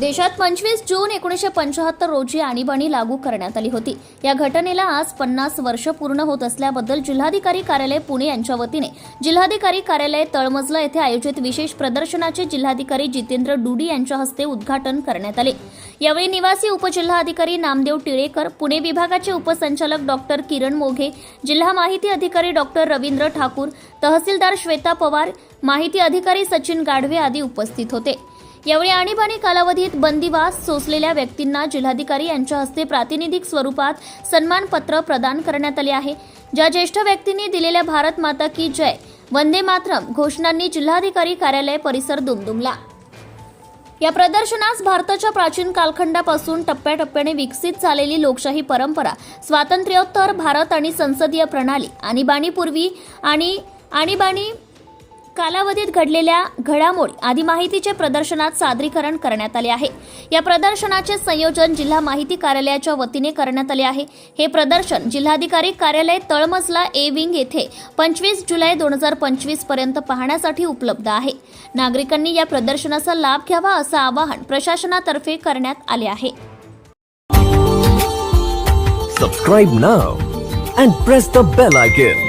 देशात पंचवीस जून एकोणीसशे पंचाहत्तर रोजी आणीबाणी लागू करण्यात आली होती. या घटनेला आज पन्नास वर्ष पूर्ण होत असल्याबद्दल जिल्हाधिकारी कार्यालय पुणे यांच्या वतीने जिल्हाधिकारी कार्यालय तळमजला येथे आयोजित विशेष प्रदर्शनाचे जिल्हाधिकारी जितेंद्र डुडी यांच्या हस्ते उद्घाटन करण्यात आले. यावेळी निवासी उपजिल्हाधिकारी नामदेव टिळेकर पुणे विभागाचे उपसंचालक डॉक्टर किरण मोघे जिल्हा माहिती अधिकारी डॉक्टर रवींद्र ठाकूर तहसीलदार श्वेता पवार माहिती अधिकारी सचिन गाढवे आदी उपस्थित होते. यावेळी आणीबाणी कालावधीत बंदिवास सोसलेल्या व्यक्तींना जिल्हाधिकारी यांच्या हस्ते प्रातिनिधिक स्वरूपात सन्मानपत्र प्रदान करण्यात आले आहे. ज्या ज्येष्ठ व्यक्तींनी दिलेल्या भारत माता की जय वंदे मातरम घोषणांनी जिल्हाधिकारी कार्यालय परिसर दुमदुमला. या प्रदर्शनास भारताच्या प्राचीन कालखंडापासून टप्प्याटप्प्याने विकसित झालेली लोकशाही परंपरा स्वातंत्र्योत्तर भारत आणि संसदीय प्रणाली आणीबाणीपूर्वी आणि आणीबाणी कालावधीत घडलेल्या घडामोडी आदी माहितीचे प्रदर्शनात सादरीकरण करण्यात आले आहे. या प्रदर्शनाचे संयोजन जिल्हा माहिती कार्यालयाच्या वतीने करण्यात आले आहे. हे प्रदर्शन जिल्हाधिकारी कार्यालय तळमजला ए विंग येथे पंचवीस जुलै दोन हजार पंचवीसपर्यंत पाहण्यासाठी उपलब्ध आहे. नागरिकांनी या प्रदर्शनाचा लाभ घ्यावा असं आवाहन प्रशासनातर्फे करण्यात आले आहे. Subscribe now and press the bell icon